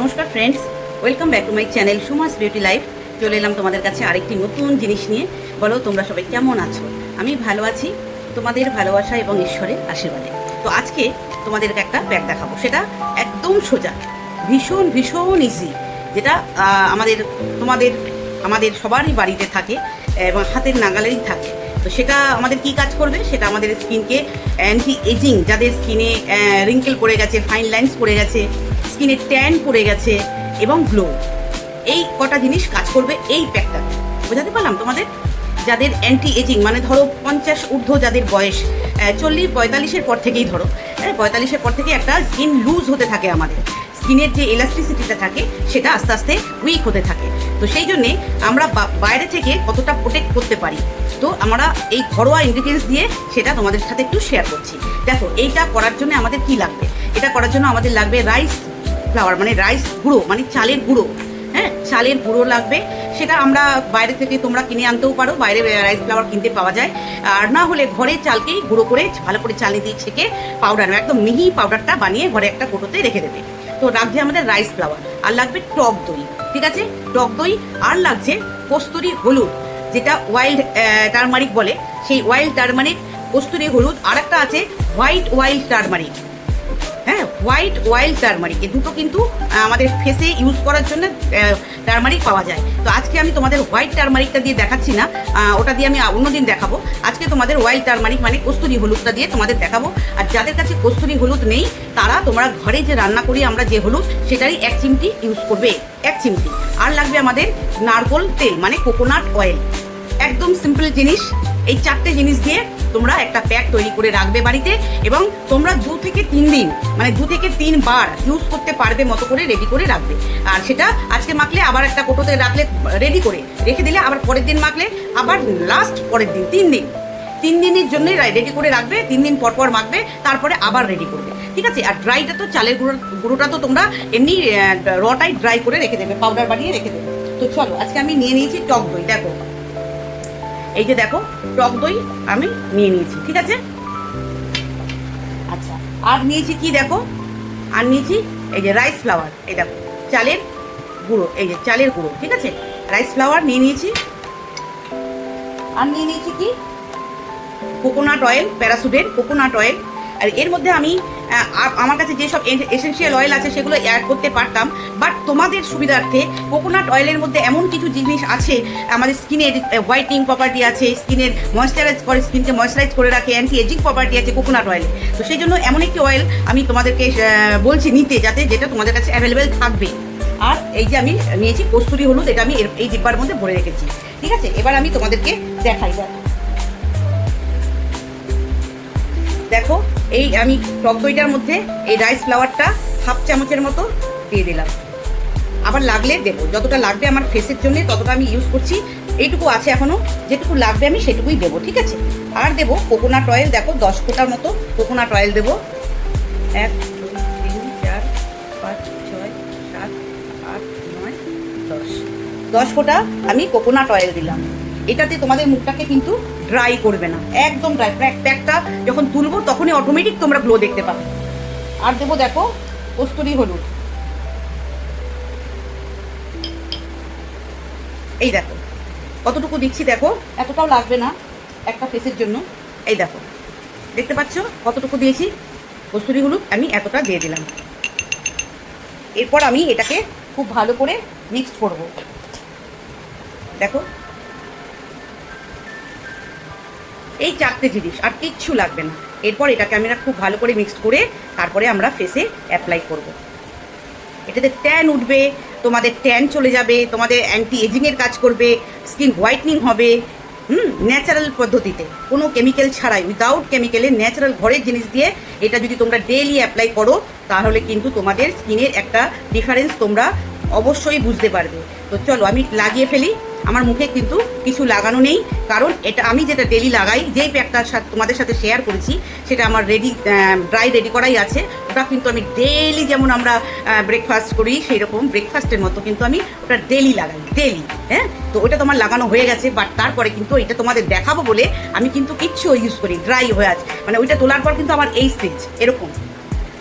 নমস্কার friends welcome back to my channel Sumas beauty life চলে এলাম তোমাদের কাছে আরেকটি নতুন জিনিস নিয়ে। বলো, তোমরা সবাই কেমন আছো? আমি ভালো আছি, তোমাদের ভালোবাসা এবং ঈশ্বরের আশীর্বাদে। তো আজকে তোমাদেরকে একটা ব্যাগ দেখাবো। সেটা একদম সোজা, ভীষণ ভীষণ ইজি যেটা আমাদের, তোমাদের, আমাদের সবারই বাড়িতে থাকে এবং হাতের নাগালেরই থাকে। তো সেটা আমাদের কি কাজ করবে? সেটা আমাদের স্কিনকে অ্যান্টি এজিং যাদের স্কিনে রিঙ্কেল পড়ে গেছে ফাইন লাইন্স পড়ে গেছে স্কিনে ট্যান পড়ে গেছে এবং গ্লো এই কটা জিনিস কাজ করবে এই প্যাকটা বোঝাতে পারলাম তোমাদের? যাদের অ্যান্টি এজিং মানে ধরো পঞ্চাশ ঊর্ধ্ব যাদের বয়স চল্লিশ, পঁয়তাল্লিশের পর থেকেই ধরো হ্যাঁ পঁয়তাল্লিশের পর থেকে একটা স্কিন লুজ হতে থাকে আমাদের। স্কিনের যে এলাস্টিসিটিটা থাকে, সেটা আস্তে আস্তে উইক হতে থাকে। তো সেই জন্যে আমরা বাইরে থেকে কতটা প্রোটেক্ট করতে পারি? তো আমরা এই ঘরোয়া ইনগ্রিডিয়েন্টস দিয়ে সেটা তোমাদের সাথে একটু শেয়ার করছি। দেখো, এইটা করার জন্য আমাদের কি লাগবে? এটা করার জন্য আমাদের লাগবে রাইস ফ্লাওয়ার মানে রাইস গুঁড়ো মানে চালের গুঁড়ো হ্যাঁ? চালের গুঁড়ো লাগবে। সেটা আমরা বাইরে থেকে তোমরা কিনে আনতেও পারো। বাইরে রাইস ফ্লাওয়ার কিনতে পাওয়া যায়। আর না হলে ঘরে চালকেই গুঁড়ো করে, ভালো করে চালে দিয়ে ছেঁকে পাউডার একদম মিহি পাউডারটা বানিয়ে ঘরে একটা কোটোতে রেখে দেবে। তো লাগছে আমাদের রাইস ফ্লাওয়ার আর লাগবে টক দই, ঠিক আছে? টক দই, আর লাগছে কস্তুরি হলুদ, যেটা ওয়াইল্ড টার্মারিক বলে। সেই ওয়াইল্ড টার্মারিক কস্তুরি হলুদ আর একটা আছে হোয়াইট ওয়াইল্ড টার্মারিক হ্যাঁ হোয়াইট ওয়াইল্ড টার্মারিক এ দুটো কিন্তু আমাদের ফেসে ইউজ করার জন্য টার্মারিক পাওয়া যায়। তো আজকে আমি তোমাদের হোয়াইট টার্মারিকটা দিয়ে দেখাচ্ছি না ওটা দিয়ে আমি অন্যদিন দেখাবো। আজকে তোমাদের হোয়াইট টার্মারিক মানে কস্তুরি হলুদটা দিয়ে তোমাদের দেখাবো। আর যাদের কাছে কস্তুরি হলুদ নেই, তারা তোমরা ঘরে যে রান্না করি আমরা যে হলুদ, সেটারই এক চিমটি ইউজ করবে, এক চিমটি। আর লাগবে আমাদের নারকোল তেল মানে কোকোনাট অয়েল একদম সিম্পল জিনিস, এই চারটে জিনিস দিয়ে তোমরা একটা প্যাক তৈরি করে রাখবে বাড়িতে এবং তোমরা দু থেকে তিন দিন মানে দু থেকে তিন বার ইউজ করতে পারবে মতো করে রেডি করে রাখবে। আর সেটা আজকে মাখলে আবার একটা কোটোতে রাখলে রেডি করে রেখে দিলে আবার পরের দিন মাখলে আবার লাস্ট পরের দিন, তিন দিন। তিন দিনের জন্য রেডি করে রাখবে, তিন দিন পর পর মাখবে, তারপরে আবার রেডি করবে। ঠিক আছে? আর ড্রাইটা তো চালের গুঁড়ো, গুঁড়োটা তো তোমরা এমনি রটাই ড্রাই করে রেখে দেবে পাউডার বানিয়ে রেখে দেবে। তো চলো, আজকে আমি নিয়ে নিয়েছি টক দই, দেখো। এই যে দেখো টক দই আমি নিয়ে নিয়েছি, ঠিক আছে? আচ্ছা আর নিয়েছি কি দেখো? আর নিয়েছি এই যে রাইস ফ্লাওয়ার এই দেখো, চালের গুঁড়ো, এই যে চালের গুঁড়ো, ঠিক আছে? রাইস ফ্লাওয়ার নিয়ে নিয়েছি। আর নিয়ে নিয়েছি কি? কোকোনাট অয়েল প্যারাসুটের কোকোনাট অয়েল আর এর মধ্যে আমি আমার কাছে যেসব এসেন্সিয়াল অয়েল আছে সেগুলো অ্যাড করতে পারতাম। বাট তোমাদের সুবিধার্থে কোকোনাট অয়েলের মধ্যে এমন কিছু জিনিস আছে, আমাদের স্কিনের হোয়াইটিং প্রপার্টি আছে স্কিনের ময়শ্চারাইজ করে স্কিনকে ময়শ্চারাইজ করে রাখে অ্যান্টি এজিং প্রপার্টি আছে কোকোনাট অয়েল তো সেই জন্য এমন একটি অয়েল আমি তোমাদেরকে বলছি নিতে, যাতে যেটা তোমাদের কাছে অ্যাভেলেবেল থাকবে। আর এই যে আমি নিয়েছি কস্তুরি হলুদ, এটা আমি এই ডিব্বার মধ্যে ভরে রেখেছি। ঠিক আছে? এবার আমি তোমাদেরকে দেখাই। দেখো দেখো এই আমি টক দইটার মধ্যে এই রাইস ফ্লাওয়ারটা হাফ চামচের মতো দিয়ে দিলাম। আবার লাগলে দেবো। যতটা লাগবে আমার ফেসের জন্য, ততটা আমি ইউজ করছি। এইটুকু আছে এখনও যেটুকু লাগবে আমি সেটুকুই দেবো, ঠিক আছে? আর দেবো কোকোনাট অয়েল দেখো, দশ ফোঁটার মতো কোকোনাট অয়েল দেবো। এক তিন, চার, পাঁচ, ছয় আট, নয়, দশ। দশ ফোঁটা আমি কোকোনাট অয়েল দিলাম। এটাতে তোমাদের মুখটাকে কিন্তু ড্রাই করবে না। একদম ড্রাই প্যাক, প্যাকটা যখন তুলবো তখনই অটোমেটিক তোমরা গ্লো দেখতে পাবে। আর দেবো দেখো, কস্তুরি হলুদ। এই দেখো, কতটুকু দিচ্ছি দেখো, এতটাও লাগবে না একটা ফেসের জন্য। এই দেখো, দেখতে পাচ্ছ কতটুকু দিয়েছি? কস্তুরি হলুদ আমি এতটা দিয়ে দিলাম। এরপর আমি এটাকে খুব ভালো করে মিক্স করব। দেখো এই চারটে জিনিস, আর কিচ্ছু লাগবে না। এরপর এটাকে আমরা খুব ভালো করে মিক্সড করে তারপরে আমরা ফেসে অ্যাপ্লাই করব। এটাতে ট্যান উঠবে, তোমাদের ট্যান চলে যাবে, তোমাদের অ্যান্টি এজিংয়ের কাজ করবে স্কিন হোয়াইটনিং হবে, হুম ন্যাচারাল পদ্ধতিতে। কোনো কেমিক্যাল ছাড়াই উইদাউট কেমিক্যালে ন্যাচারাল ঘরের জিনিস দিয়ে এটা যদি তোমরা ডেইলি অ্যাপ্লাই করো, তাহলে কিন্তু তোমাদের স্কিনের একটা ডিফারেন্স তোমরা অবশ্যই বুঝতে পারবে। তো চলো, আমি লাগিয়ে ফেলি। আমার মুখে কিন্তু কিছু লাগানো নেই। কারণ এটা আমি যেটা ডেলি লাগাই, যেই প্যাকটা তোমাদের সাথে শেয়ার করেছি, সেটা আমার রেডি ড্রাই রেডি করাই আছে। ওটা কিন্তু আমি ডেলি যেমন আমরা ব্রেকফাস্ট করি সেই রকম ব্রেকফাস্টের মতো কিন্তু আমি ওটা ডেলি লাগাই ডেলি হ্যাঁ? তো ওটা তোমার লাগানো হয়ে গেছে বাট তারপরে কিন্তু এটা তোমাদের দেখাবো বলে আমি কিন্তু কিচ্ছু ইউজ করি ড্রাই হয়ে আছে। মানে ওইটা তোলার পর কিন্তু আমার এই স্টেজ এরকম।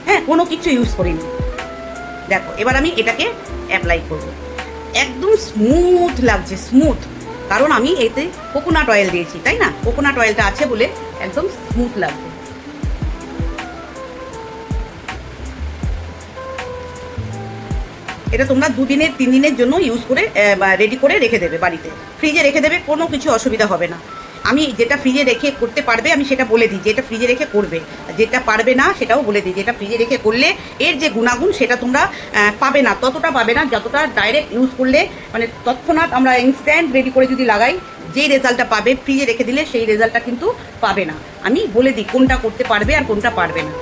হ্যাঁ কোনো কিছু ইউজ করিনি। দেখো, এবার আমি এটাকে অ্যাপ্লাই করব। একদম স্মুথ লাগছে স্মুথ কারণ আমি এতে কোকোনাট অয়েল দিয়েছি, তাই না? কোকোনাট অয়েলটা আছে বলে একদম স্মুথ লাগছে। এটা তোমরা দুদিনের তিন দিনের জন্য ইউজ করে রেডি করে রেখে দেবে বাড়িতে। ফ্রিজে রেখে দেবে, কোনো কিছু অসুবিধা হবে না। আমি যেটা ফ্রিজে রেখে করতে পারবে, আমি সেটা বলে দিই। যেটা ফ্রিজে রেখে করবে। যেটা পারবে না, সেটাও বলে দিই। যেটা ফ্রিজে রেখে করলে, এর যে গুণাগুণ, সেটা তোমরা পাবে না। ততটা পাবে না, যতটা ডাইরেক্ট ইউজ করলে মানে তৎক্ষণাৎ আমরা ইনস্ট্যান্ট রেডি করে যদি লাগাই, যেই রেজাল্টটা পাবে ফ্রিজে রেখে দিলে, সেই রেজাল্টটা কিন্তু পাবে না। আমি বলে দিই, কোনটা করতে পারবে আর কোনটা পারবে না।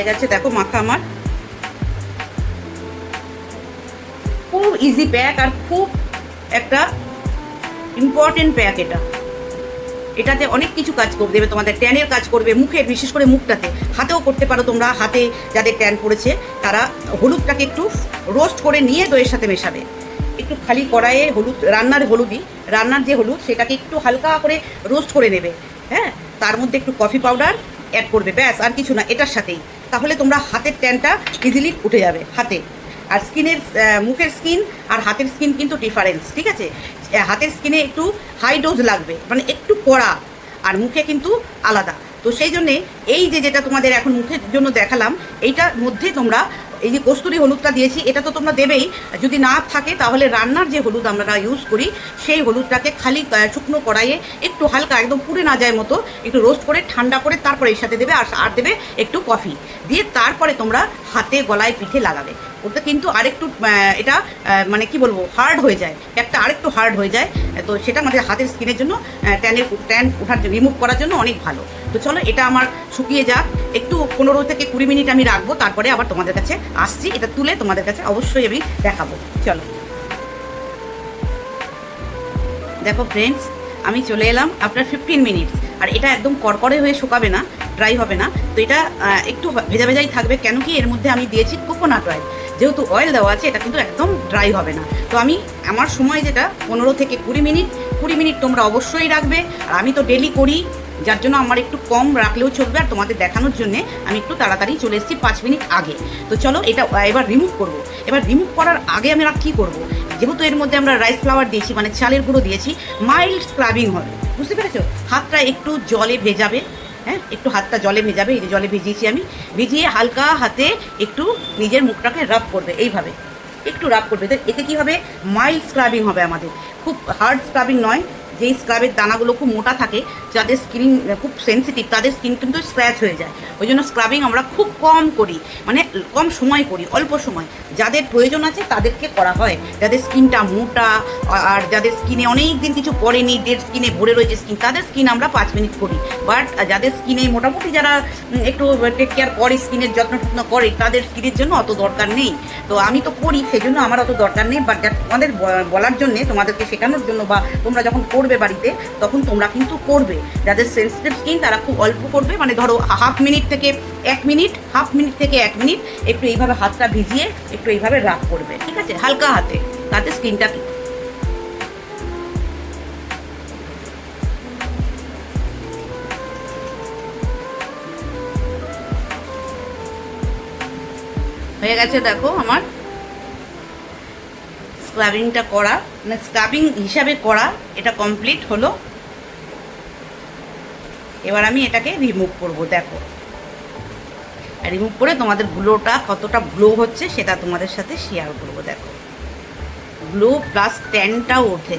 হয়ে গেছে, দেখো মাখা আমার। খুব ইজি প্যাক আর খুব একটা ইম্পর্টেন্ট প্যাক এটা। এটাতে অনেক কিছু কাজ করে দেবে তোমাদের ট্যানের কাজ করবে, মুখে, বিশেষ করে মুখটাতে। হাতেও করতে পারো তোমরা, হাতে যাদের ট্যান পড়েছে, তারা হলুদটাকে একটু রোস্ট করে নিয়ে দইয়ের সাথে মেশাবে। একটু খালি কড়াইয়ে হলুদ, রান্নার হলুদই, রান্নার যে হলুদ, সেটাকে একটু হালকা করে রোস্ট করে নেবে হ্যাঁ? তার মধ্যে একটু কফি পাউডার অ্যাড করবে, ব্যাস, আর কিছু না, এটার সাথেই। তাহলে তোমরা হাতের ট্যানটা ইজিলি উঠে যাবে, হাতে। আর স্কিনের মুখের স্কিন আর হাতের স্কিন কিন্তু ডিফারেন্স ঠিক আছে? হাতের স্কিনে একটু হাই ডোজ লাগবে মানে একটু কড়া, আর মুখে কিন্তু আলাদা। তো সেই জন্যে এই যে যেটা তোমাদের এখন মুখের জন্য দেখালাম, এইটার মধ্যে তোমরা এই যে কস্তুরি হলুদটা দিয়েছি, এটা তো তোমরা দেবেই। যদি না থাকে তাহলে রান্নার যে হলুদ আমরা ইউজ করি, সেই হলুদটাকে খালি শুকনো কড়াইয়ে একটু হালকা একদম পুড়ে না যায় মতো একটু রোস্ট করে, ঠান্ডা করে তারপরে এর সাথে দেবে আর আর দেবে একটু কফি দিয়ে তারপরে তোমরা হাতে গলায় পিঠে লাগাবে। ওটা কিন্তু আরেকটু এটা মানে কি বলব হার্ড হয়ে যায়। একটা আরেকটু হার্ড হয়ে যায়। তো সেটা আমাদের হাতের স্কিনের জন্য ট্যানের ট্যান ওঠার জন্য রিমুভ করার জন্য অনেক ভালো। তো চলো, এটা আমার শুকিয়ে যাক। একটু পনেরো থেকে কুড়ি মিনিট আমি রাখব, তারপরে আবার তোমাদের কাছে আসছি। এটা তুলে তোমাদের কাছে অবশ্যই আমি দেখাবো। চলো। দেখো ফ্রেন্ডস আমি চলে এলাম আপনার ফিফটিন মিনিটস আর এটা একদম কড়কড়ে হয়ে শুকাবে না ড্রাই হবে না। তো এটা একটু ভেজা ভেজাই থাকবে। কেন কি এর মধ্যে আমি দিয়েছি কোকোনাট অয়েল যেহেতু অয়েল দেওয়া আছে, এটা কিন্তু একদম ড্রাই হবে না। তো আমি আমার সময় যেটা, পনেরো থেকে কুড়ি মিনিট কুড়ি মিনিট তোমরা অবশ্যই রাখবে। আর আমি তো ডেলি করি, যার জন্য আমার একটু কম রাখলেও চলবে, আর তোমাদের দেখানোর জন্য আমি একটু তাড়াতাড়ি চলে এসেছি পাঁচ মিনিট আগে। তো চলো এটা এবার রিমুভ করব। এবার রিমুভ করার আগে আমরা কী করব? যেহেতু এর মধ্যে আমরা রাইস ফ্লাওয়ার দিয়েছি মানে চালের গুঁড়ো দিয়েছি মাইল্ড স্ক্রাবিং হবে। বুঝতে পেরেছ? হাতটা একটু জলে ভেজাবে। হ্যাঁ একটু হাতটা জলে ভেজাবে, এই যে জলে ভিজিয়েছি আমি। ভিজিয়ে হালকা হাতে একটু নিজের মুখটাকে রাব করবে, এইভাবে। একটু রাব করবে। এতে কি হবে? মাইল্ড স্ক্রাবিং হবে আমাদের। খুব হার্ড স্ক্রাবিং নয় যেই স্ক্রাবের দানাগুলো খুব মোটা থাকে, যাদের স্কিন খুব সেন্সিটিভ তাদের স্কিন কিন্তু স্ক্র্যাচ হয়ে যায়। ওই জন্য স্ক্রাবিং আমরা খুব কম করি মানে কম সময় করি, অল্প সময়। যাদের প্রয়োজন আছে তাদেরকে করা হয়। যাদের স্কিনটা মোটা, আর যাদের স্কিনে অনেক দিন কিছু পড়েনি ডেড স্কিনে ভরে রয়েছে স্কিন তাদের স্কিন আমরা পাঁচ মিনিট করি। বাট যাদের স্কিনে মোটামুটি যারা একটু টেক কেয়ার করে স্কিনের যত্ন টত্ন করে, তাদের স্কিনের জন্য অত দরকার নেই। তো আমি তো করি সেই জন্য আমার অত দরকার নেই। বাট তোমাদের বলার জন্য তোমাদেরকে শেখানোর জন্য বা তোমরা যখন করবে বাড়িতে, তখন তোমরা কিন্তু করবে। যাদের সেন্সিটিভ স্কিন তারা খুব অল্প করবে। মানে ধরো হাফ মিনিট থেকে এক মিনিট হাফ মিনিট থেকে এক মিনিট একটু এইভাবে হাতটা ভিজিয়ে, একটু এইভাবে রাগ করবে। ঠিক আছে? হালকা হাতে। তাতে স্কিনটা হয়ে গেছে দেখো আমার স্ক্রাবিংটা করা মানে স্ক্রাবিং হিসাবে করা, এটা কমপ্লিট হলো। এবার আমি এটাকে রিমুভ করব, দেখো। রিমুভ করে তোমাদের গ্লোটা কতটা গ্লো হচ্ছে সেটা তোমাদের সাথে শেয়ার করব, দেখো। গ্লো প্লাস ট্যানটাও ওঠে।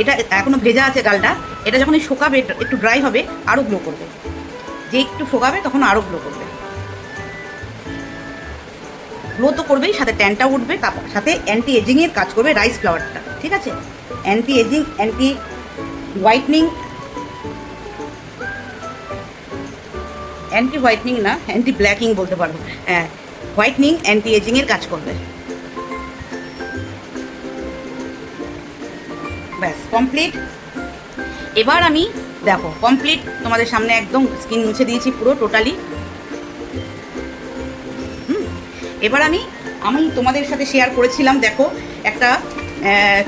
এটা এখনও ভেজা আছে গালটা এটা যখন শুকাবে একটু ড্রাই হবে আরও গ্লো করবে। যে একটু শোকাবে, তখন আরও গ্লো করবে। গ্লো তো করবেই, সাথে ট্যানটা উঠবে তারপর সাথে অ্যান্টি এজিংয়ের কাজ করবে রাইস ফ্লাওয়ারটা ঠিক আছে? Anti ageing anti whitening anti whitening না অ্যান্টি ব্ল্যাকিং বলতে পারব। হ্যাঁ হোয়াইটনিং অ্যান্টি এজিংয়ের কাজ করবে। ব্যাস কমপ্লিট এবার আমি দেখো কমপ্লিট তোমাদের সামনে একদম স্কিন মুছে দিয়েছি পুরো টোটালি এবার আমি আমি তোমাদের সাথে শেয়ার করেছিলাম, দেখো, একটা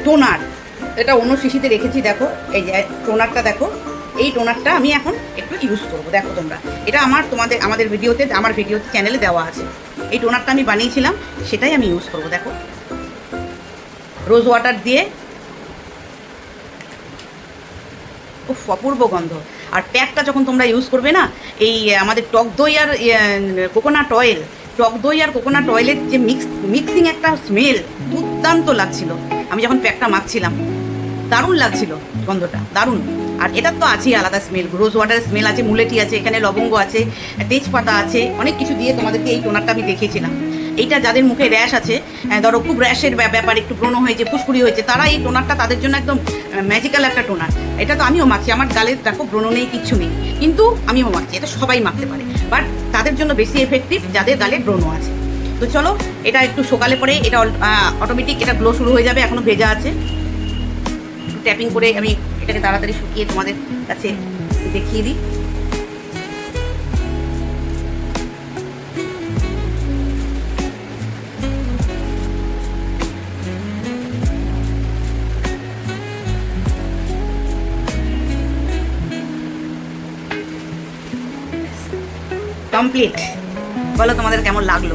টোনার এটা অন্য শিশিতে রেখেছি, দেখো, এই যে টোনারটা দেখো, এই টোনারটা আমি এখন একটু ইউজ করব, দেখো তোমরা। এটা আমার তোমাদের, আমাদের ভিডিওতে আমার ভিডিও চ্যানেলে দেওয়া আছে। এই টোনারটা আমি বানিয়েছিলাম, সেটাই আমি ইউজ করব, দেখো। রোজ ওয়াটার দিয়ে খুব অপূর্ব গন্ধ। আর প্যাকটা যখন তোমরা ইউজ করবে না, এই আমাদের টক দই আর কোকোনাট অয়েল টক দই আর কোকোনাট অয়েলের যে মিক্স মিক্সিং একটা স্মেল দুর্দান্ত লাগছিল। আমি যখন প্যাকটা মাখছিলাম, দারুণ লাগছিল গন্ধটা, দারুণ। আর এটার তো আছেই আলাদা স্মেল রোজ ওয়াটারের স্মেল আছে মুলেটি আছে, এখানে লবঙ্গ আছে, তেজপাতা আছে, অনেক কিছু দিয়ে তোমাদেরকে এই টোনারটা আমি দেখিয়েছিলাম। এইটা যাদের মুখে র্যাশ আছে ধরো খুব র্যাশের ব্যাপার, একটু ব্রণ হয়েছে ফুসকুড়ি হয়েছে, তারা এই টোনারটা তাদের জন্য একদম ম্যাজিক্যাল একটা টোনার। এটা তো আমিও মাখছি, আমার গালে দেখো ব্রণ নেই, কিচ্ছু নেই। কিন্তু আমিও মাখছি, এটা সবাই মাখতে পারে। বাট তাদের জন্য বেশি এফেক্টিভ যাদের গালে ব্রণ আছে। তো চলো, এটা একটু সকালে পরে, এটা অটোমেটিক এটা গ্লো শুরু হয়ে যাবে, এখনও ভেজা আছে। ট্যাপিং করে আমি এটাকে তাড়াতাড়ি শুকিয়ে তোমাদের কাছে দেখিয়ে দিই। কমপ্লিট বলো তোমাদের কেমন লাগল?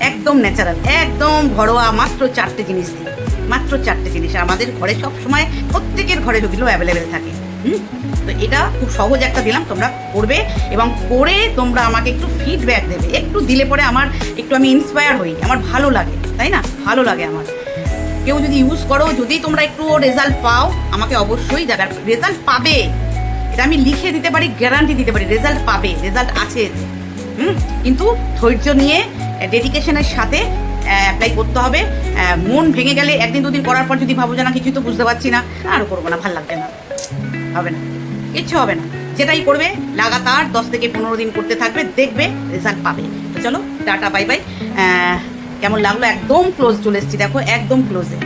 একদম ন্যাচারাল একদম ঘরোয়া, মাত্র চারটে জিনিস দিয়ে। মাত্র চারটে জিনিস। আমাদের ঘরে সব সময় প্রত্যেকের ঘরে ওগুলো অ্যাভেলেবেল থাকে। হুম? তো এটা খুব সহজ একটা দিলাম, তোমরা করবে এবং করে তোমরা আমাকে একটু ফিডব্যাক দেবে। একটু দিলে পরে আমার, একটু আমি ইন্সপায়ার হই। আমার ভালো লাগে, তাই না? ভালো লাগে আমার। কেউ যদি ইউজ করো, যদি তোমরা একটু রেজাল্ট পাও, আমাকে অবশ্যই দেখার রেজাল্ট পাবে, এটা আমি লিখে দিতে পারি গ্যারান্টি দিতে পারি রেজাল্ট পাবে রেজাল্ট আছে। হুম, কিন্তু ধৈর্য নিয়ে ডেডিকেশনের সাথে অ্যাপ্লাই করতে হবে। মন ভেঙে গেলে একদিন দুদিন করার পর যদি ভাবো যে না, কিছুই তো বুঝতে পারছি না আরও করব না, ভালো লাগবে না। হবে না। কিচ্ছু হবে না। যেটাই করবে, লাগাতার দশ থেকে পনেরো দিন করতে থাকবে, দেখবে রেজাল্ট পাবে। তো চলো, টাটা বাই বাই কেমন লাগল? একদম ক্লোজ চলে এসেছি, দেখো, একদম ক্লোজে